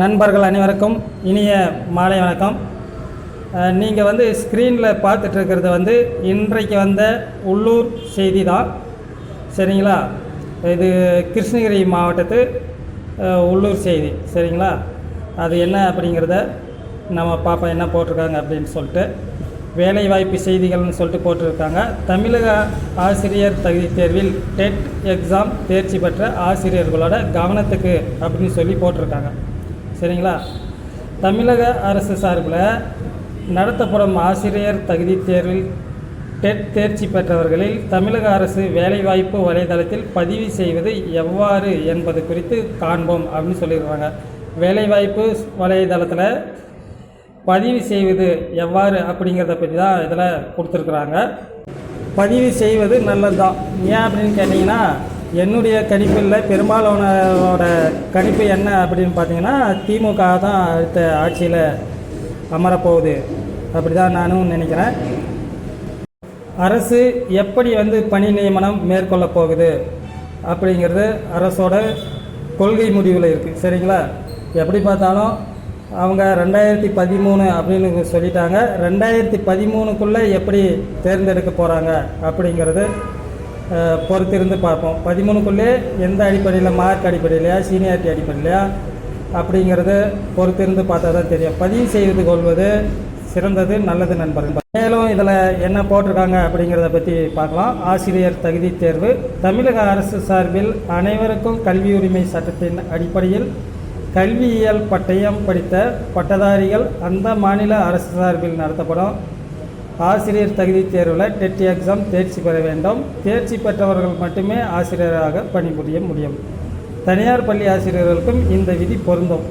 நண்பர்கள் அனைவருக்கும் இனிய மாலை வணக்கம். நீங்கள் வந்து ஸ்க்ரீனில் பார்த்துட்ருக்கிறது வந்து இன்றைக்கு வந்த உள்ளூர் செய்தி தான் சரிங்களா? இது கிருஷ்ணகிரி மாவட்டத்து உள்ளூர் செய்தி. சரிங்களா? அது என்ன அப்படிங்கிறத நம்ம பார்ப்போம் என்ன போட்டிருக்காங்க அப்படின்னு சொல்லிட்டு வேலைவாய்ப்பு செய்திகள்னு சொல்லிட்டு போட்டிருக்காங்க. தமிழக ஆசிரியர் தகுதி தேர்வில் டெட் எக்ஸாம் தேர்ச்சி பெற்ற ஆசிரியர்களோட கவனத்துக்கு அப்படின்னு சொல்லி போட்டிருக்காங்க. சரிங்களா? தமிழக அரசு சார்பில் நடத்தப்படும் ஆசிரியர் தகுதி தேர்வில் டெட் தேர்ச்சி பெற்றவர்களில் தமிழக அரசு வேலைவாய்ப்பு வலைதளத்தில் பதிவு செய்வது எவ்வாறு என்பது குறித்து காண்போம் அப்படின்னு சொல்லிடுறாங்க வேலைவாய்ப்பு வலைதளத்தில் பதிவு செய்வது எவ்வாறு அப்படிங்கிறத பற்றி தான் இதில் கொடுத்துருக்குறாங்க. பதிவு செய்வது நல்லது தான் ஏன் அப்படின்னு கேட்டிங்கன்னா என்னுடைய கணிப்பில் பெரும்பாலானோட கணிப்பு என்ன அப்படின்னு பார்த்தீங்கன்னா திமுக தான் அடுத்த ஆட்சியில் அமரப்போகுது. அப்படி தான் நானும் நினைக்கிறேன். அரசு எப்படி வந்து பணி நியமனம் மேற்கொள்ள போகுது அப்படிங்கிறது அரசோட கொள்கை முடிவில் இருக்குது சரிங்களா? எப்படி பார்த்தாலும் அவங்க ரெண்டாயிரத்தி பதிமூணு அப்படின்னு சொல்லிட்டாங்க. ரெண்டாயிரத்தி பதிமூணுக்குள்ளே எப்படி தேர்ந்தெடுக்க போகிறாங்க அப்படிங்கிறது பொறுத்திருந்து பார்ப்போம். பதிமூணுக்குள்ளே எந்த அடிப்படையில் மார்க் அடிப்படையிலையா சீனியாரிட்டி அடிப்படையிலையா அப்படிங்கிறது பொறுத்திருந்து பார்த்தா தான் தெரியும். பதிவு செய்து கொள்வது சிறந்தது நல்லது நண்பர்கள். மேலும் இதில் என்ன போட்டிருக்காங்க அப்படிங்கிறத பற்றி பார்க்கலாம். ஆசிரியர் தகுதி தேர்வு. தமிழக அரசு சார்பில் அனைவருக்கும் கல்வி உரிமை சட்டத்தின் அடிப்படையில் கல்வியியல் பட்டயம் படித்த பட்டதாரிகள் அந்த மாநில அரசு சார்பில் நடத்தப்படும். ஆசிரியர் தகுதி தேர்வில் டெட் எக்ஸாம் தேர்ச்சி பெற வேண்டும். தேர்ச்சி பெற்றவர்கள் மட்டுமே ஆசிரியராக பணிபுரிய முடியும். தனியார் பள்ளி ஆசிரியர்களுக்கும் இந்த விதி பொருந்தும்.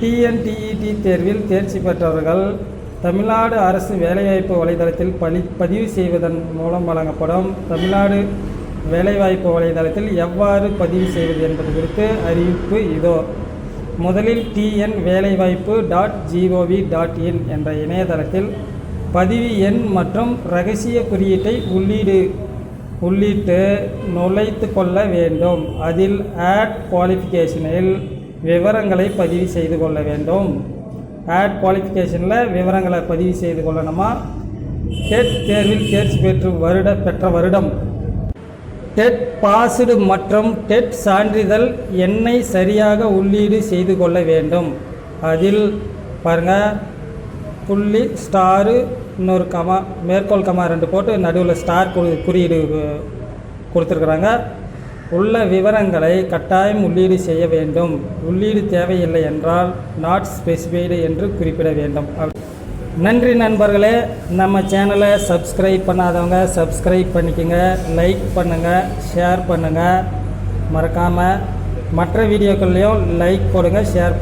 டிஎன்டிஇடி தேர்வில் தேர்ச்சி பெற்றவர்கள் தமிழ்நாடு அரசு வேலைவாய்ப்பு வலைதளத்தில் பணி பதிவு செய்வதன் மூலம் வழங்கப்படும். தமிழ்நாடு வேலைவாய்ப்பு வலைதளத்தில் எவ்வாறு பதிவு செய்வது என்பது குறித்து அறிவிப்பு இதோ. முதலில் டிஎன் வேலைவாய்ப்பு டாட் ஜிஓவி டாட் இன் என்ற இணையதளத்தில் பதிவு எண் மற்றும் ரகசிய குறியீட்டை உள்ளீடு உள்ளிட்டு நுழைத்து கொள்ள வேண்டும். அதில் ஆட் குவாலிஃபிகேஷனில் விவரங்களை பதிவு செய்து கொள்ள வேண்டும். ஆட் குவாலிஃபிகேஷனில் விவரங்களை பதிவு செய்து கொள்ளணுமா? டெட் தேர்வில் தேர்ச்சி பெற்று வருட பெற்ற வருடம். டெட் பாஸ்டு மற்றும் டெட் சான்றிதழ் எண்ணை சரியாக உள்ளீடு செய்து கொள்ள வேண்டும். அதில் பாருங்கள் புள்ளி ஸ்டாரு இன்னொரு கமா மேற்கோள் கமா ரெண்டு போட்டு நடுவில் ஸ்டார் குறி குறியீடு கொடுத்துருக்குறாங்க. உள்ள விவரங்களை கட்டாயம் உள்ளீடு செய்ய வேண்டும். உள்ளீடு தேவையில்லை என்றால் நாட் ஸ்பெசிஃபைடு என்று குறிப்பிட வேண்டும். நன்றி நண்பர்களே. நம்ம சேனலை சப்ஸ்கிரைப் பண்ணாதவங்க சப்ஸ்கிரைப் பண்ணிக்கோங்க. லைக் பண்ணுங்கள் ஷேர் பண்ணுங்கள் மறக்காமல் மற்ற வீடியோக்கள்லேயும் லைக் போடுங்க ஷேர்